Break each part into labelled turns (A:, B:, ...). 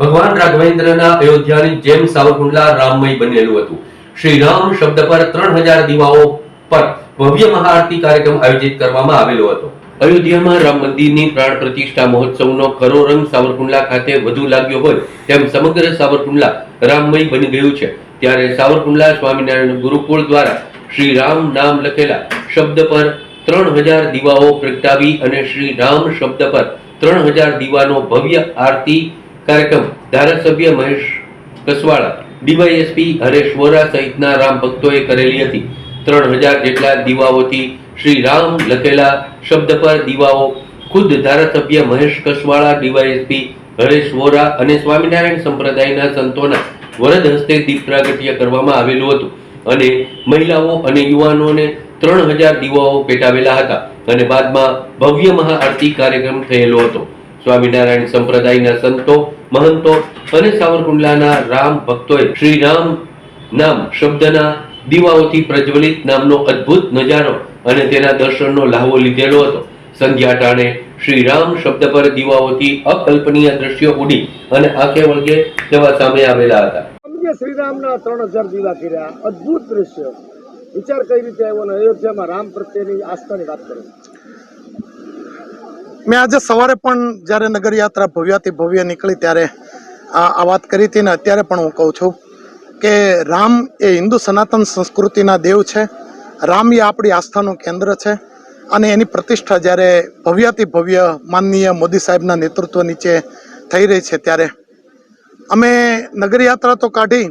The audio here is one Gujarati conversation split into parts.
A: ભગવાન રાઘવેન્દ્રના અયોધ્યાની જેમ સાવરકુંડલા રામમય બનેલું હતું. શ્રી રામ શબ્દ પર ત્રણ હજાર દીવાઓ પર ભવ્ય મહાઆરતી કાર્યક્રમ આયોજિત કરવામાં આવેલો હતો. અયોધ્યામાં રામ મંદિરની પ્રાણ પ્રતિષ્ઠા મહોત્સવનો ખરો રંગ સાવરકુંડલા ખાતે વધુ લાગ્યો હોય તેમ સમગ્ર સાવરકુંડલા રામમય બની ગયું છે. ત્યારે સાવરકુંડલા સ્વામિનારાયણ ગુરુકુળ દ્વારા શ્રી રામ નામ લખેલા શબ્દ પર ત્રણ હજાર દીવાઓ પ્રગટાવી અને શ્રી રામ શબ્દ પર ત્રણ હજાર દીવાનો ભવ્ય આરતી કાર્યક્રમ ધારાસભ્ય મહેશ કસવાળા, ડીવાયએસપી હરેશ વોરા સહિતના રામ ભક્તોએ કરેલી હતી. ત્રણ હજાર જેટલા દીવાઓથી શ્રી રામ લખેલા શબ્દ પર દીવાઓ ખુદ ધારાસભ્ય મહેશ કસવાળા, ડીવાયએસપી હરેશ વોરા અને સ્વામિનારાયણ સંપ્રદાયના સંતોના વરદ હસ્તે દીપ પ્રાગટ્ય કરવામાં આવેલું હતું. અને મહિલાઓ અને યુવાનોને ત્રણ હજાર દીવાઓ પેટાવેલા હતા અને બાદમાં ભવ્ય મહાઆરતી કાર્યક્રમ થયેલો હતો. સ્વામિનારાયણ સંપ્રદાયના સંતો, મહંતો અને સાવરકુંડલાના રામ ભક્તોએ શ્રી રામ નામ શબ્દના દીવાઓથી પ્રજ્વલિત નામનો અદ્ભુત નજારો અને તેના દર્શનનો લાહવો લીધેલો હતો. સંધ્યા ટાણે શ્રી રામ શબ્દ પર દીવાઓથી અકલ્પનીય દ્રશ્યો ઉડી અને આંખે વળગે તેવા સામે આવેલા હતા.
B: સમજે શ્રીરામના ત્રણ હજાર દીવા કર્યા. અદ્ભુત દ્રશ્ય. વિચાર કઈ રીતે આવ્યો ને અયોધ્યામાં રામ પ્રત્યેની આસ્થાની વાત કરો.
C: મેં આજે સવારે પણ જ્યારે નગરયાત્રા ભવ્યાથી ભવ્ય નીકળી ત્યારે આ વાત કરી હતી ને અત્યારે પણ હું કહું છું કે રામ એ હિન્દુ સનાતન સંસ્કૃતિના દેવ છે. રામ એ આપણી આસ્થાનું કેન્દ્ર છે અને એની પ્રતિષ્ઠા જ્યારે ભવ્યાથી ભવ્ય માનનીય મોદી સાહેબના નેતૃત્વ નીચે થઈ રહી છે ત્યારે. અમે નગરયાત્રા તો કાઢી,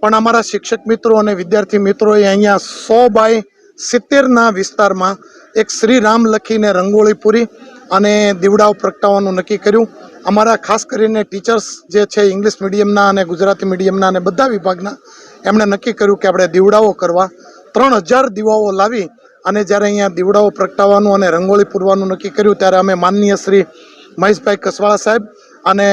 C: પણ અમારા શિક્ષક મિત્રો અને વિદ્યાર્થી મિત્રોએ અહીંયા સો બાય સિત્તેરના વિસ્તારમાં એક શ્રી રામ લખીને રંગોળી પૂરી અને દીવડાઓ પ્રગટાવવાનું નક્કી કર્યું. અમારા ખાસ કરીને ટીચર્સ જે છે ઇંગ્લિશ મીડિયમના અને ગુજરાતી મીડિયમના અને બધા વિભાગના, એમણે નક્કી કર્યું કે આપણે દીવડાઓ કરવા. ત્રણ હજાર દીવાઓ લાવી અને જ્યારે અહીંયા દીવડાઓ પ્રગટાવવાનું અને રંગોળી પૂરવાનું નક્કી કર્યું, ત્યારે અમે માનનીય શ્રી મહેશભાઈ કસવાળા સાહેબ અને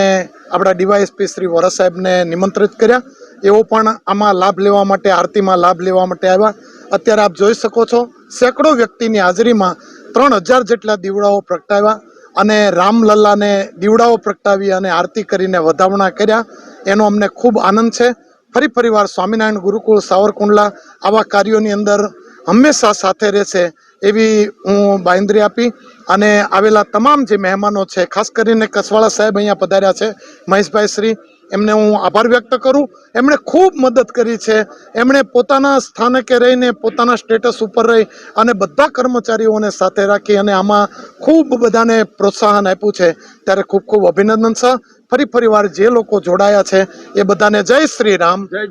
C: આપણા ડીવાયએસપી શ્રી વોરા સાહેબને નિમંત્રિત કર્યા. એઓ પણ આમાં લાભ લેવા માટે, આરતીમાં લાભ લેવા માટે આવ્યા. અત્યારે આપ જોઈ શકો છો, સેંકડો વ્યક્તિની હાજરીમાં ત્રણ હજાર જેટલા દીવડાઓ પ્રગટાવ્યા અને રામલલ્લાને દીવડાઓ પ્રગટાવી અને આરતી કરીને વધામણા કર્યા. એનો અમને ખૂબ આનંદ છે. ફરી ફરીવાર સ્વામિનારાયણ ગુરુકુળ સાવરકુંડલા આવા કાર્યોની અંદર હંમેશા સાથે રહેશે એવી હું બાંયધરી આપી અને આવેલા તમામ જે મહેમાનો છે, ખાસ કરીને કસવાળા સાહેબ અહીંયા પધાર્યા છે, મહેશભાઈ શ્રી એમને હું આભાર વ્યક્ત કરું. એમણે ખૂબ મદદ કરી છે. એમણે પોતાના સ્થાનકે રહીને પોતાના સ્ટેટસ ઉપર રહી અને બધા કર્મચારીઓને સાથે રાખી અને આમાં ખૂબ બધાને પ્રોત્સાહન આપ્યું છે. ત્યારે ખૂબ ખૂબ અભિનંદન સર. ફરી ફરીવાર જે લોકો જોડાયા છે એ બધાને જય શ્રી રામ
B: થઈ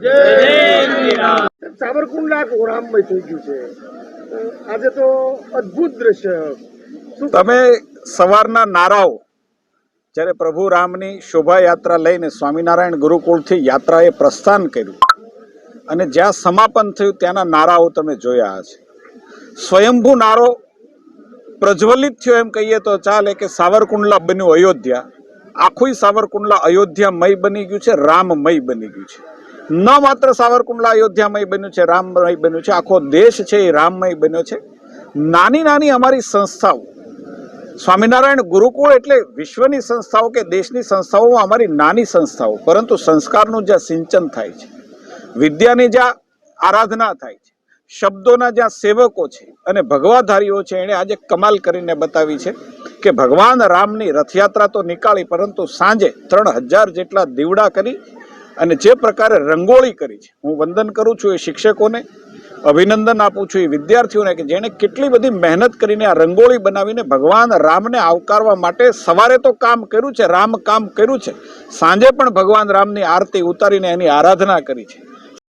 B: ગયું છે. આજે તો અદ્ભુત દ્રશ્ય.
D: તમે સવારના નારાઓ જ્યારે પ્રભુ રામની શોભાયાત્રા લઈને સ્વામિનારાયણ ગુરુકુળથી યાત્રાએ પ્રસ્થાન કર્યું અને જ્યાં સમાપન થયું ત્યાંના નારાઓ તમે જોયા છે સ્વયંભૂ નારો પ્રજ્વલિત થયો એમ કહીએ તો ચાલે કે સાવરકુંડલા બન્યું અયોધ્યા. આખું સાવરકુંડલા અયોધ્યામય બની ગયું છે, રામમય બની ગયું છે. ન માત્ર સાવરકુંડલા અયોધ્યામય બન્યું છે, રામમય બન્યું છે, આખો દેશ છે એ રામમય બન્યો છે. નાની નાની અમારી સંસ્થાઓ સ્વામિનારાયણ ગુરુકુળ એટલે વિશ્વની સંસ્થાઓ કે દેશની સંસ્થાઓ અમારી નાની સંસ્થાઓ, પરંતુ સંસ્કારનું જ્યાં સિંચન થાય છે, વિદ્યાની જ્યાં આરાધના થાય છે, શબ્દોના જ્યાં સેવકો છે અને ભગવાધારીઓ છે, એણે આજે કમાલ કરીને બતાવી છે કે ભગવાન રામની રથયાત્રા તો નીકાળી, પરંતુ સાંજે ત્રણ હજાર જેટલા દીવડા કરી અને જે પ્રકારે રંગોળી કરી છે, હું વંદન કરું છું એ શિક્ષકોને અભિનંદન આપું છું એ વિદ્યાર્થીઓને કે જેણે કેટલી બધી મહેનત કરીને આ રંગોળી બનાવીને ભગવાન રામને આવકારવા માટે સવારે તો કામ કર્યું છે, રામ કામ કર્યું છે. સાંજે પણ ભગવાન રામની આરતી ઉતારીને એની આરાધના કરી છે.